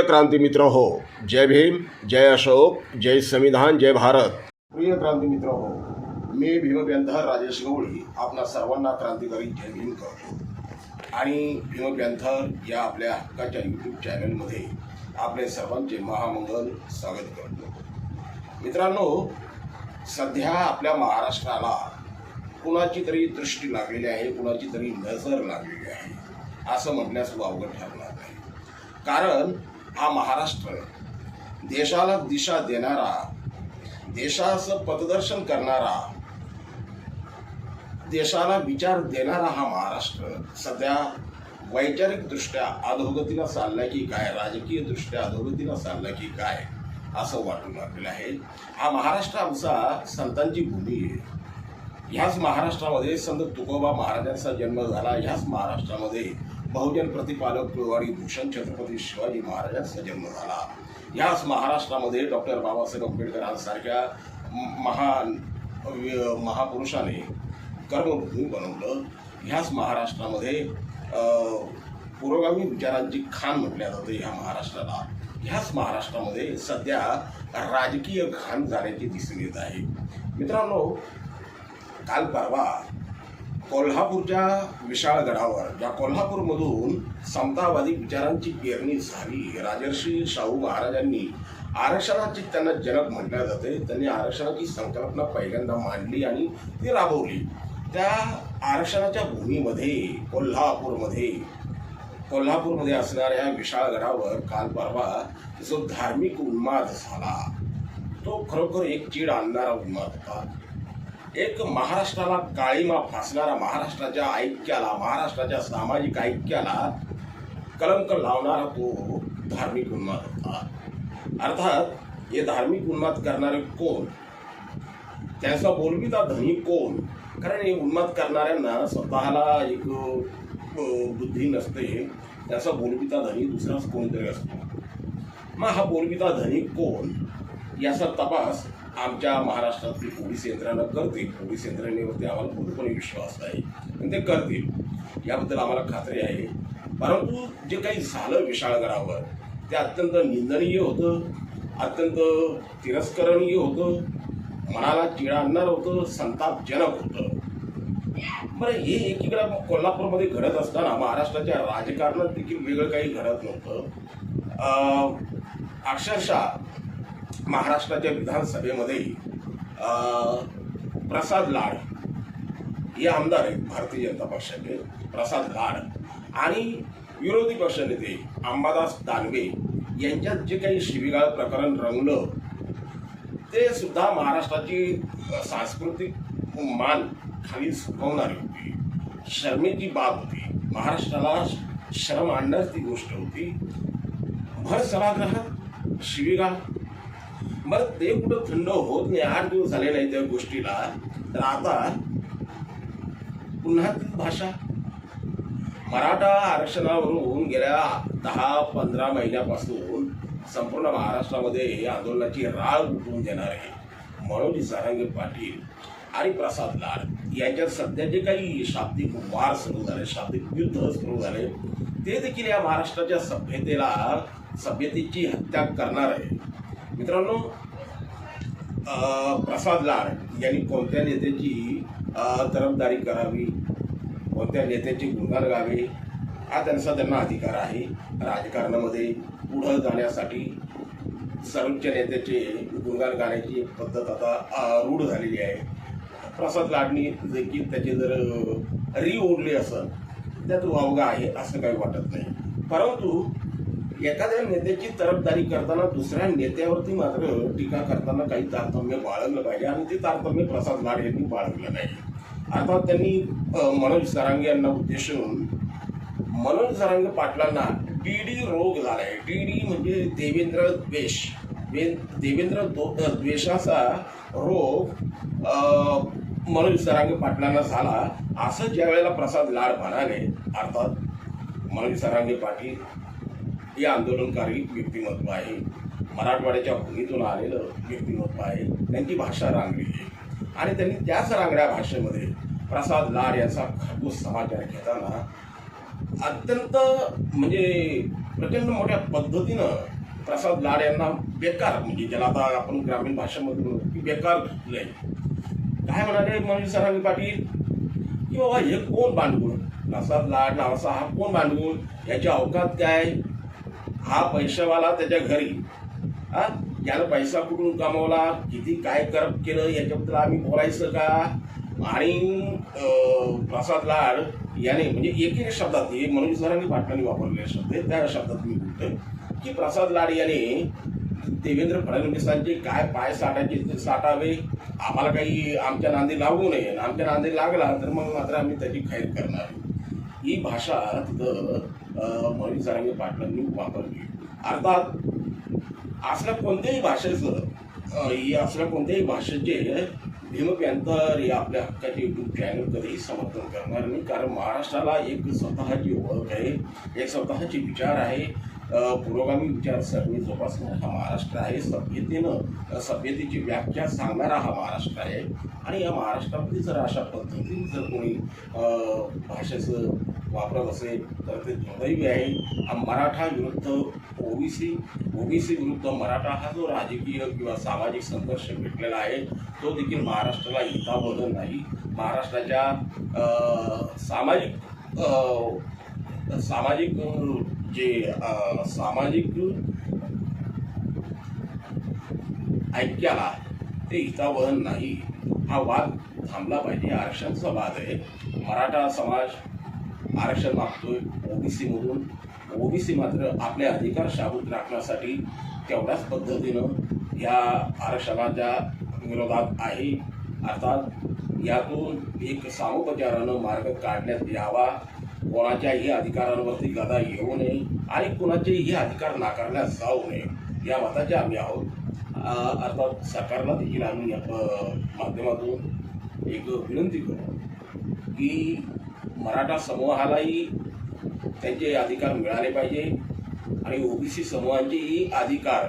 प्रिय क्रांती मित्र हो जय भीम जय अशोक जय संविधान जय भारत. प्रिय क्रांती मित्र हो मी भीमप्यांथर राजेश गवळी आपणा सर्वांना क्रांतिकारी जय भीम करतो. आणि भीमप्यांथर या आपल्या हक्काच्या यूट्यूब चॅनलमध्ये आपले सर्वांचे महामंगल स्वागत करतो. मित्रांनो सध्या आपल्या महाराष्ट्राला कुणाची तरी दृष्टी लागलेली आहे कुणाची तरी नजर लागलेली आहे असं म्हटल्यास वावगं ठरणार नाही. कारण हा महाराष्ट्र देशाला दिशा देणारा देशाचं पथदर्शन करणारा देशाला विचार देणारा हा महाराष्ट्र. सध्या वैचारिकदृष्ट्या अधोगतीला चाललाय की काय? राजकीयदृष्ट्या अधोगतीला चाललाय की काय? असं वाटून लागलेलं आहे. हा महाराष्ट्र आमचा संतांची भूमी आहे. ह्याच महाराष्ट्रामध्ये संत तुकोबा महाराजांचा जन्म झाला. ह्याच महाराष्ट्रामध्ये बहुजन प्रतिपालक आणि भूषण छत्रपती शिवाजी महाराजांचा जन्म झाला. ह्याच महाराष्ट्रामध्ये डॉक्टर बाबासाहेब आंबेडकरांसारख्या महान महापुरुषाने कर्मभूमी बनवलं. ह्याच महाराष्ट्रामध्ये पुरोगामी विचारांची खाण म्हटल्या जाते ह्या महाराष्ट्राला. ह्याच महाराष्ट्रामध्ये सध्या राजकीय घाण झाल्याचे दिसून येत आहे. मित्रांनो काल परवा कोल्हापूरच्या विशाळगडावर ज्या कोल्हापूरमधून समतावादी विचारांची पेरणी झाली राजर्षी शाहू महाराजांनी आरक्षणाची त्यांना जनक म्हटल्या जाते. त्यांनी आरक्षणाची संकल्पना पहिल्यांदा मांडली आणि ती राबवली. त्या आरक्षणाच्या भूमीमध्ये कोल्हापूरमध्ये कोल्हापूरमध्ये असणाऱ्या विशाळगडावर काल परवा जो धार्मिक उन्माद झाला तो खरोखर एक चीड आणणारा उन्माद होता. एक महाराष्ट्राला काळीमा फासणारा महाराष्ट्राच्या ऐक्याला महाराष्ट्राच्या सामाजिक ऐक्याला कलंक लावणारा तो धार्मिक उन्माद होता. अर्थात हे धार्मिक उन्माद करणारे कोण? त्यांचा बोलविता धनी कोण? कारण हे उन्माद करणाऱ्यांना स्वतःला एक बुद्धी नसते. त्याचा बोलविता धनी दुसराच कोणतरी असतो. मग हा बोलविता धनी कोण? याचा तपास आमच्या महाराष्ट्रातली पोलीस यंत्रणा करतील. पोलीस यंत्रणेवरती आम्हाला पूर्णपणे विश्वास आहे आणि ते करतील. याबद्दल आम्हाला खात्री आहे. परंतु जे काही झालं विशाळगडावर ते अत्यंत निंदनीय होतं. अत्यंत तिरस्करणीय होतं. मनाला चिडा आणणारं होतं. संतापजनक होतं. बरं हे एकीकडं कोल्हापूरमध्ये घडत असताना महाराष्ट्राच्या राजकारणात देखील वेगळं काही घडत नव्हतं. अक्षरशः महाराष्ट्राच्या विधानसभेमध्ये प्रसाद लाड हे आमदार आहेत भारतीय जनता पक्षाचे. प्रसाद लाड आणि विरोधी पक्षनेते अंबादास दानवे यांच्यात जे काही शिवीगाळ प्रकरण रंगलं ते सुद्धा महाराष्ट्राची सांस्कृतिक मान खाली सुकवणारी होती. शर्मेची बाब होती. महाराष्ट्राला श्रम आणणारी ती गोष्ट होती. भर सभागृहात शिवीगाळ बरं ते कुठं थंड होत नाही आठ दिवस झाले नाही त्या गोष्टीला. तर आता पुन्हा ती भाषा. मराठा आरक्षणावरून गेल्या दहा पंधरा महिन्यापासून संपूर्ण महाराष्ट्रामध्ये आंदोलनाची राग उठवून देणार आहे मनोजी सारंगे पाटील आणि प्रसाद लाड यांच्यात सध्या जे काही शाब्दिक वार सुरू झाले शाब्दिक युद्ध सुरू झाले ते देखील या महाराष्ट्राच्या सभ्यतेला सभ्यतेची हत्या करणार आहे. मित्रांनो प्रसाद लाड यांनी कोणत्या नेत्याची तरफदारी करावी कोणत्या नेत्याचे गुणगान गावे हा त्यांचा त्यांना अधिकार आहे. राजकारणामध्ये पुढं जाण्यासाठी सर्वोच्च नेत्याचे गुणगान गाण्याची पद्धत आता रूढ झालेली आहे. प्रसाद लाडणी देखील त्याचे जर री उरले असं त्यात वावगा आहे असं काही वाटत नाही. परंतु एखाद्या नेत्याची तरफदारी करताना दुसऱ्या नेत्यावरती मात्र टीका करताना काही तारतम्य बाळगलं पाहिजे आणि ते तारतम्य प्रसाद लाड यांनी बाळगलं नाही. अर्थात त्यांनी मनोज सरांगे यांना उद्देशून मनोज सरांगे पाटलांना डी डी रोग झालाय. डी डी म्हणजे देवेंद्र द्वेष. देवेंद्र दो द्वेषाचा रोग मनोज सरांगे पाटलांना झाला. असं ज्या वेळेला प्रसाद लाड म्हणाले अर्थात मनोज सरांगे पाटील हे आंदोलनकारी व्यक्तिमत्व आहे. मराठवाड्याच्या भूमीतून आलेलं व्यक्तिमत्व आहे. त्यांची भाषा रांगली आहे. आणि त्यांनी त्याच रांगड्या भाषेमध्ये प्रसाद लाड यांचा खरपूस समाचार घेताना अत्यंत म्हणजे प्रचंड मोठ्या पद्धतीनं प्रसाद लाड यांना बेकार म्हणजे ज्याला आता आपण ग्रामीण भाषेमध्ये बोलतो की बेकार घातलंय काय म्हणाले मनोज सरांनी पाटील? की बाबा हे कोण बांडगुळ प्रसाद लाड नावाचा हा कोण बांडगुळ याची अवकात काय? हा पैशावाला त्याच्या घरी. हा यानं पैसा कुठून कमावला? किती काय कर केलं? याच्याबद्दल आम्ही बोलायचं का? आणि प्रसाद लाड याने म्हणजे एकेक शब्दात हे मनोज सरांनी पाटलांनी वापरलेले शब्द त्या शब्दात मी बोलतोय की प्रसाद लाड याने देवेंद्र फडणवीसांचे काय पाय साठायचे ते साठावे? आम्हाला काही आमच्या नांदी लागू नये. आणि आमच्या नांदी लागला तर मग मात्र आम्ही त्याची खैर करणार ही भाषा तिथं अं, मनोज पाटलांनी वापरली. अर्थात असल्या कोणत्याही भाषेचं अं, असल्या कोणत्याही भाषेचे भीमप्यांतर या आपल्या हक्काचे युट्यूब चॅनल कधीही समर्थन करणार नाही. कारण महाराष्ट्राला एक स्वतःची ओळख आहे एक स्वतःचे विचार आहे. पुरोगामी विचारसरणी जोपासणारा हा महाराष्ट्र आहे. सभ्यतेनं सभ्यतेची व्याख्या सांगणारा हा महाराष्ट्र आहे. आणि या महाराष्ट्रामध्ये जर अशा पद्धतीने जर कोणी भाषेचं वापरत असेल तर ते दुर्दैवी आहे. हा मराठा विरुद्ध ओबीसी ओबीसी विरुद्ध मराठा हा जो राजकीय किंवा सामाजिक संघर्ष भेटलेला आहे तो देखील महाराष्ट्राला हितावह नाही. महाराष्ट्राच्या सामाजिक सामाजिक जे सामाजिक ऐक्याला ते हितावहन नाही. हा वाद थांबला पाहिजे. आरक्षणचा वाद आहे. मराठा समाज आरक्षण मागतोय ओबीसीमधून ओबीसी मात्र आपले अधिकार शाबूत राखण्यासाठी तेवढ्याच पद्धतीनं या आरक्षणाच्या विरोधात आहे. अर्थात यातून एक सामोपचारानं मार्ग काढण्यात यावा. कोणाच्याही अधिकारांवरती गदा येऊ नये आणि कोणाचेही अधिकार नाकारल्या जाऊ नये. या मताचे आम्ही आहोत. अर्थात सरकारला देखील आम्ही माध्यमातून एक विनंती करू की मराठा समूहालाही त्यांचे अधिकार मिळाले पाहिजे आणि ओबीसी समूहांचेही अधिकार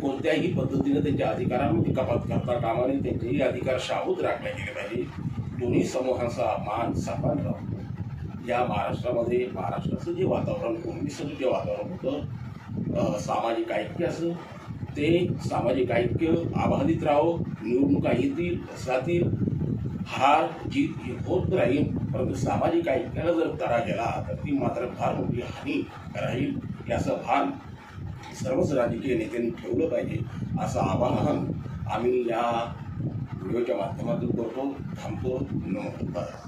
कोणत्याही पद्धतीने त्यांच्या अधिकारांमध्ये कपात करता कामाने त्यांचेही अधिकार शाबूत राखले गेले पाहिजे. दोन्ही समूहांचा मान सन्मान राहतो या महाराष्ट्रामध्ये महाराष्ट्राचं जे वातावरण कोणतीचं जे वातावरण होतं सामाजिक ऐक्य असं ते सामाजिक ऐक्य आभाधित राहो निवडणुका येतील जातील हार जीत हे होत राहील परंतु सामाजिक ऐक्याला जर तडा गेला तर ती मात्र फार मोठी हानी राहील याचं भान सर्वच राजकीय नेत्यांनी ठेवलं पाहिजे असं आवाहन आम्ही या व्हिडिओच्या माध्यमातून करतो. थांबतो. नमस्कार.